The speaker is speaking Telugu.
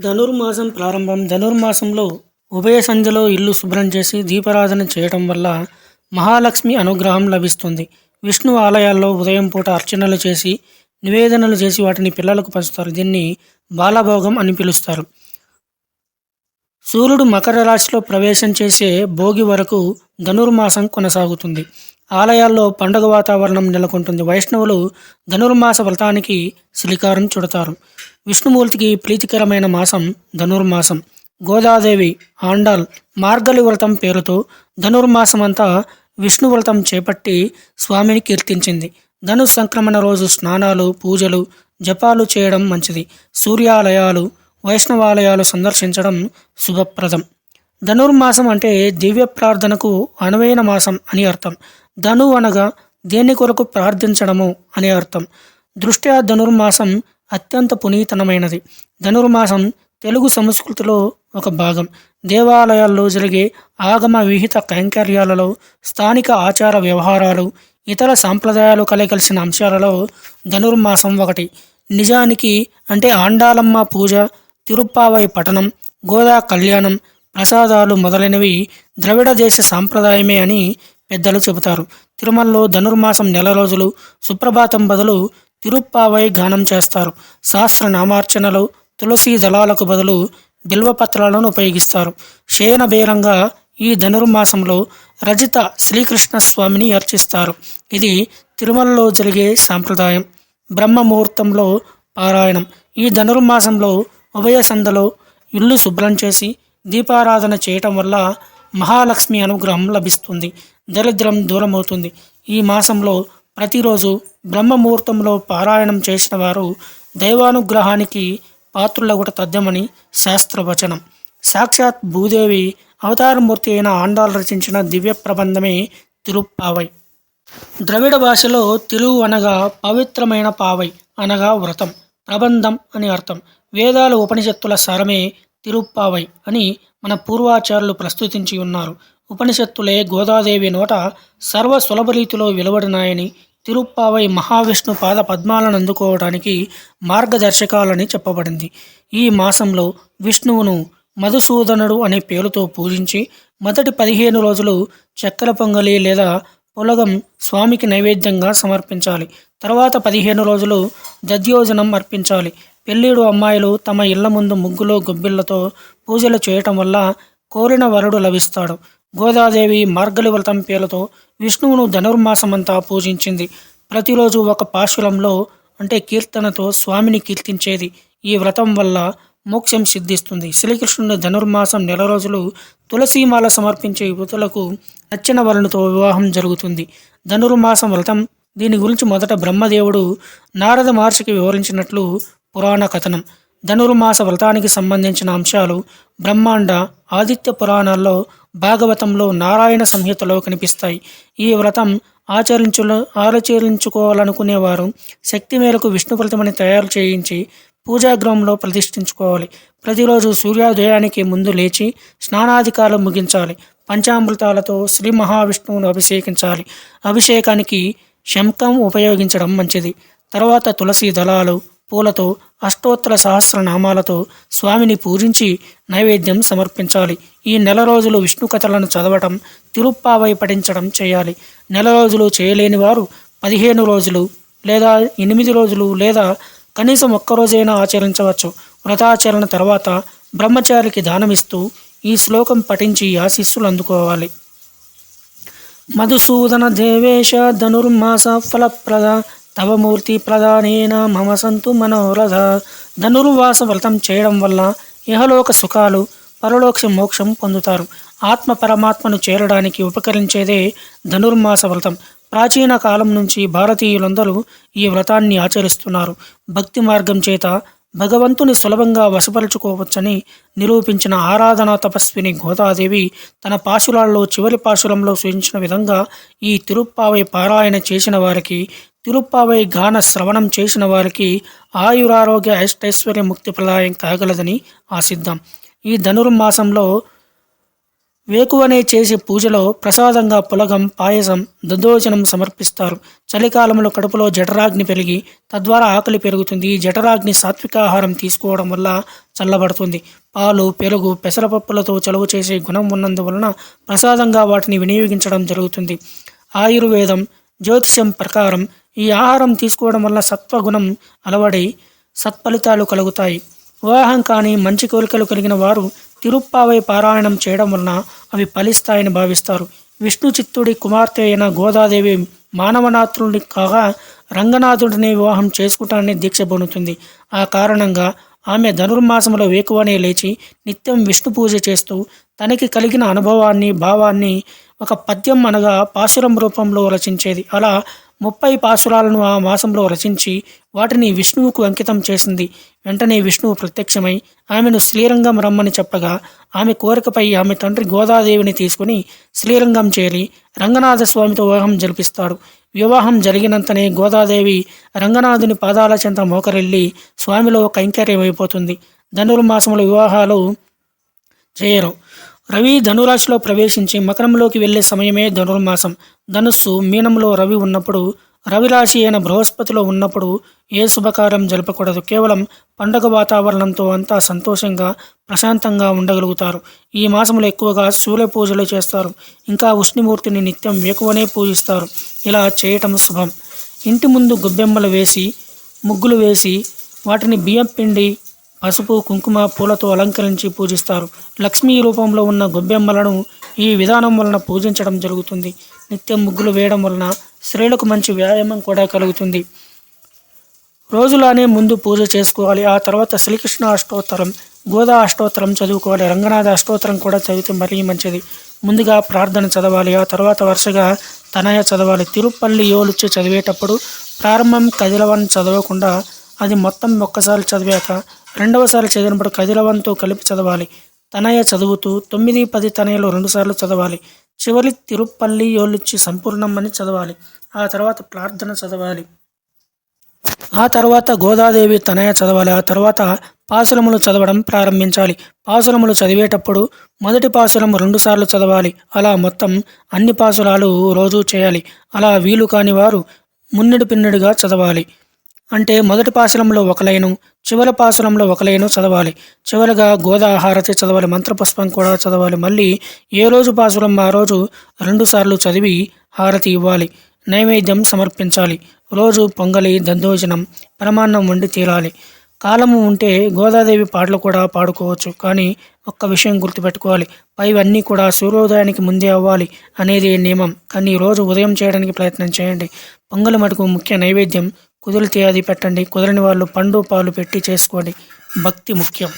ధనుర్మాసం ప్రారంభం. ధనుర్మాసంలో ఉభయ సంధ్యలో ఇల్లు శుభ్రం చేసి దీపారాధన చేయటం వల్ల మహాలక్ష్మి అనుగ్రహం లభిస్తుంది. విష్ణు ఆలయాల్లో ఉదయం పూట అర్చనలు చేసి నివేదనలు చేసి వాటిని పిల్లలకు పంచుతారు. దీన్ని బాలభోగం అని పిలుస్తారు. సూర్యుడు మకర రాశిలో ప్రవేశం చేసే భోగి వరకు ధనుర్మాసం కొనసాగుతుంది. ఆలయాల్లో పండుగ వాతావరణం నెలకొంటుంది. వైష్ణవులు ధనుర్మాస వ్రతానికి శ్రీకారం చుడతారు. విష్ణుమూర్తికి ప్రీతికరమైన మాసం ధనుర్మాసం. గోదాదేవి ఆండాల్ మార్గలి వ్రతం పేరుతో ధనుర్మాసమంతా విష్ణు వ్రతం చేపట్టి స్వామిని కీర్తించింది. ధను సంక్రమణ రోజు స్నానాలు పూజలు జపాలు చేయడం మంచిది. సూర్యాలయాలు వైష్ణవాలయాలు సందర్శించడం శుభప్రదం. ధనుర్మాసం అంటే దివ్య ప్రార్థనకు అనువైన మాసం అని అర్థం. ధను అనగా దేని కొరకు ప్రార్థించడము అని అర్థం. దృష్ట్యా ధనుర్మాసం అత్యంత పునీతనమైనది. ధనుర్మాసం తెలుగు సంస్కృతిలో ఒక భాగం. దేవాలయాల్లో జరిగే ఆగమ విహిత కైంకర్యాలలో స్థానిక ఆచార వ్యవహారాలు ఇతర సాంప్రదాయాలు కలగలిసిన అంశాలలో ధనుర్మాసం ఒకటి. నిజానికి అంటే ఆండాలమ్మ పూజ తిరుప్పావై పఠనం గోదా కళ్యాణం ప్రసాదాలు మొదలైనవి ద్రవిడ దేశ సాంప్రదాయమే అని పెద్దలు చెబుతారు. తిరుమలలో ధనుర్మాసం నెల రోజులు సుప్రభాతం బదులు తిరుప్పావై గానం చేస్తారు. శాస్త్ర నామార్చనలు తులసి దళాలకు బదులు బిల్వపత్రాలను ఉపయోగిస్తారు. శయనబేరంగా ఈ ధనుర్మాసంలో రజిత శ్రీకృష్ణ స్వామిని అర్చిస్తారు. ఇది తిరుమలలో జరిగే సాంప్రదాయం. బ్రహ్మ ముహూర్తంలో పారాయణం. ఈ ధనుర్మాసంలో ఉభయ సందలో ఇల్లు శుభ్రం చేసి దీపారాధన చేయటం వల్ల మహాలక్ష్మి అనుగ్రహం లభిస్తుంది. దరిద్రం దూరమవుతుంది. ఈ మాసంలో ప్రతిరోజు బ్రహ్మ ముహూర్తంలో పారాయణం చేసిన వారు దైవానుగ్రహానికి పాత్రులగుట తథ్యమని శాస్త్రవచనం. సాక్షాత్ భూదేవి అవతారమూర్తి అయిన ఆండాలు రచించిన దివ్య ప్రబంధమే తిరుప్పావై. ద్రవిడ భాషలో తిరువు అనగా పవిత్రమైన పావై అనగా వ్రతం. ప్రబంధం అని అర్థం. వేదాలు ఉపనిషత్తుల సారమే తిరుప్పావై అని మన పూర్వాచారులు ప్రస్తుతించి ఉన్నారు. ఉపనిషత్తులే గోదాదేవి నోట సర్వ సులభ రీతిలో వెలువడినాయని తిరుప్పావై మహావిష్ణు పాద పద్మాలను అందుకోవడానికి మార్గదర్శకాలని చెప్పబడింది. ఈ మాసంలో విష్ణువును మధుసూదనుడు అనే పేరుతో పూజించి మొదటి పదిహేను రోజులు చక్కెర పొంగలి లేదా పులగం స్వామికి నైవేద్యంగా సమర్పించాలి. తర్వాత పదిహేను రోజులు దద్యోజనం అర్పించాలి. పెళ్ళిడు అమ్మాయిలు తమ ఇళ్ళ ముందు ముగ్గులో గొబ్బిళ్ళతో పూజలు చేయటం వల్ల కోరిన వరుడు లభిస్తాడు. గోదాదేవి మార్గలి వ్రతం పేరుతో విష్ణువును ధనుర్మాసమంతా పూజించింది. ప్రతిరోజు ఒక పాశురంలో అంటే కీర్తనతో స్వామిని కీర్తించేది. ఈ వ్రతం వల్ల మోక్షం సిద్ధిస్తుంది. శ్రీకృష్ణుని ధనుర్మాసం నెల రోజులు తులసీమాల సమర్పించే యువతులకు నచ్చిన వరునితో వివాహం జరుగుతుంది. ధనుర్మాసం వ్రతం దీని గురించి మొదట బ్రహ్మదేవుడు నారద మహర్షికి వివరించినట్లు పురాణ కథనం. ధనుర్మాస వ్రతానికి సంబంధించిన అంశాలు బ్రహ్మాండ ఆదిత్య పురాణాల్లో భాగవతంలో నారాయణ సంహితలో కనిపిస్తాయి. ఈ వ్రతం ఆచరించు ఆచరించుకోవాలనుకునేవారు శక్తి మేరకు విష్ణు ప్రతిమని తయారు చేయించి పూజాగృహంలో ప్రతిష్ఠించుకోవాలి. ప్రతిరోజు సూర్యోదయానికి ముందు లేచి స్నానాధికారులు ముగించాలి. పంచామృతాలతో శ్రీ మహావిష్ణువును అభిషేకించాలి. అభిషేకానికి శంఖం ఉపయోగించడం మంచిది. తర్వాత తులసి దళాలు పూలతో అష్టోత్తర సహస్రనామాలతో స్వామిని పూజించి నైవేద్యం సమర్పించాలి. ఈ నెల రోజులు విష్ణు కథలను చదవటం తిరుప్పావై పఠించడం చేయాలి. నెల రోజులు చేయలేని వారు పదిహేను రోజులు లేదా ఎనిమిది రోజులు లేదా కనీసం ఒక్కరోజైనా ఆచరించవచ్చు. వ్రతాచరణ తర్వాత బ్రహ్మచారికి దానమిస్తూ ఈ శ్లోకం పఠించి ఆశీస్సులు అందుకోవాలి. మధుసూదన దేవేశ ధనుర్మాస ఫలప్రద తవ మూర్తి ప్రధానేన మమ సంతు మనోరథ. ధనుర్వాస వ్రతం చేయడం వల్ల ఇహలోక సుఖాలు పరలోక్ష మోక్షం పొందుతారు. ఆత్మ పరమాత్మను చేరడానికి ఉపకరించేదే ధనుర్మాస వ్రతం ప్రాచీన కాలం నుంచి భారతీయులందరూ ఈ వ్రతాన్ని ఆచరిస్తున్నారు. భక్తి మార్గం చేత భగవంతుని సులభంగా వశపరుచుకోవచ్చని నిరూపించిన ఆరాధనా తపస్విని గోదాదేవి తన పాశురాల్లో చివరి పాశురంలో సూచించిన విధంగా ఈ తిరుప్పావై పారాయణ చేసిన వారికి తిరుప్పావై గాన శ్రవణం చేసిన వారికి ఆయురారోగ్య అష్టైశ్వర్య ముక్తి ప్రదాయం కాగలదని ఆశిద్దాం. ఈ ధనుర్మాసంలో వేకువనే చేసే పూజలో ప్రసాదంగా పులగం పాయసం దద్దోజనం సమర్పిస్తారు. చలికాలంలో కడుపులో జఠరాగ్ని పెరిగి తద్వారా ఆకలి పెరుగుతుంది. ఈ జఠరాగ్ని సాత్వికాహారం తీసుకోవడం వల్ల చల్లబడుతుంది. పాలు పెరుగు పెసరపప్పులతో చలువ చేసే గుణం ఉన్నందువలన ప్రసాదంగా వాటిని వినియోగించడం జరుగుతుంది. ఆయుర్వేదం జ్యోతిషం ప్రకారం ఈ ఆహారం తీసుకోవడం వల్ల సత్వగుణం అలవడి సత్ఫలితాలు కలుగుతాయి. వివాహం కానీ మంచి కోరికలు కలిగిన వారు తిరుప్పావై పారాయణం చేయడం వలన అవి ఫలిస్తాయని భావిస్తారు. విష్ణు చిత్తుడి కుమార్తె అయిన గోదాదేవి మానవనాథుడిని కాగా రంగనాథుడిని వివాహం చేసుకుంటానని దీక్ష పొందుతుంది. ఆ కారణంగా ఆమె ధనుర్మాసంలో వేకువనే లేచి నిత్యం విష్ణు పూజ చేస్తూ తనకి కలిగిన అనుభవాన్ని భావాన్ని ఒక పద్యం అనగా పాశురం రూపంలో రచించేది. అలా ముప్పై పాసురాలను ఆ మాసంలో రచించి వాటిని విష్ణువుకు అంకితం చేసింది. వెంటనే విష్ణువు ప్రత్యక్షమై ఆమెను శ్రీరంగం రమ్మని చెప్పగా ఆమె కోరికపై ఆమె తండ్రి గోదాదేవిని తీసుకుని శ్రీరంగం చేరి రంగనాథ స్వామితో వివాహం జరిపిస్తాడు. వివాహం జరిగినంతనే గోదాదేవి రంగనాథుని పాదాల చెంత మోకరెళ్ళి స్వామిలో కైంకర్యమైపోతుంది. ధనుర్మాసంలో వివాహాలు చేయరు. రవి ధనురాశిలో ప్రవేశించి మకరంలోకి వెళ్ళే సమయమే ధనుర్మాసం. ధనుస్సు మీనంలో రవి ఉన్నప్పుడు రవిరాశి అయిన బృహస్పతిలో ఉన్నప్పుడు ఏ శుభకార్యం జరపకూడదు. కేవలం పండగ వాతావరణంతో అంతా సంతోషంగా ప్రశాంతంగా ఉండగలుగుతారు. ఈ మాసంలో ఎక్కువగా సూర్య పూజలు చేస్తారు. ఇంకా ఉష్ణిమూర్తిని నిత్యం వేకువనే పూజిస్తారు. ఇలా చేయటం శుభం. ఇంటి ముందు గొబ్బెమ్మలు వేసి ముగ్గులు వేసి వాటిని బియ్యం పిండి పసుపు కుంకుమ పూలతో అలంకరించి పూజిస్తారు. లక్ష్మీ రూపంలో ఉన్న గొబ్బెమ్మలను ఈ విధానం వలన పూజించడం జరుగుతుంది. నిత్యం ముగ్గులు వేయడం వలన స్త్రీలకు మంచి వ్యాయామం కూడా కలుగుతుంది. రోజులానే ముందు పూజ చేసుకోవాలి. ఆ తర్వాత శ్రీకృష్ణ అష్టోత్తరం గోదా అష్టోత్తరం చదువుకోవాలి. రంగనాథ అష్టోత్తరం కూడా చదివితే మరీ మంచిది. ముందుగా ప్రార్థన చదవాలి. ఆ తర్వాత వరుసగా తనయ చదవాలి. తిరుపల్లి యోలుచ్చి చదివేటప్పుడు ప్రారంభం కదిలవన్ చదవకుండా అది మొత్తం ఒక్కసారి చదివాక రెండవసారి చదివినప్పుడు కదిలవంతో కలిపి చదవాలి. తనయ చదువుతూ తొమ్మిది పది తనయలు రెండుసార్లు చదవాలి. చివరి తిరుపల్లి యోలిచ్చి సంపూర్ణమని చదవాలి. ఆ తర్వాత ప్రార్థన చదవాలి. ఆ తర్వాత గోదాదేవి తనయ చదవాలి. ఆ తర్వాత పాసురములు చదవడం ప్రారంభించాలి. పాసురములు చదివేటప్పుడు మొదటి పాసురం రెండుసార్లు చదవాలి. అలా మొత్తం అన్ని పాసురాలు రోజు చేయాలి. అలా వీలు కాని వారు మున్నెడు పిన్నెడుగా చదవాలి. అంటే మొదటి పాసురంలో ఒక లైను చివరి పాసురంలో ఒక లైను చదవాలి. చివరిగా గోదా హారతి చదవాలి మంత్రపుష్పం కూడా చదవాలి. మళ్ళీ ఏ రోజు పాసురం ఆ రోజు రెండుసార్లు చదివి హారతి ఇవ్వాలి. నైవేద్యం సమర్పించాలి. రోజు పొంగలి దందోజనం పరమాన్నం వండి తీరాలి. కాలము ఉంటే గోదాదేవి పాటలు కూడా పాడుకోవచ్చు. కానీ ఒక్క విషయం గుర్తుపెట్టుకోవాలి. పైవన్నీ కూడా సూర్యోదయానికి ముందే అవ్వాలి అనేది నియమం. కానీ రోజు ఉదయం చేయడానికి ప్రయత్నం చేయండి. పొంగలి మటుకు ముఖ్య నైవేద్యం కుదిరితే అది పెట్టండి. కుదరని వాళ్ళు పండు పాలు పెట్టి చేసుకోండి. భక్తి ముఖ్యం.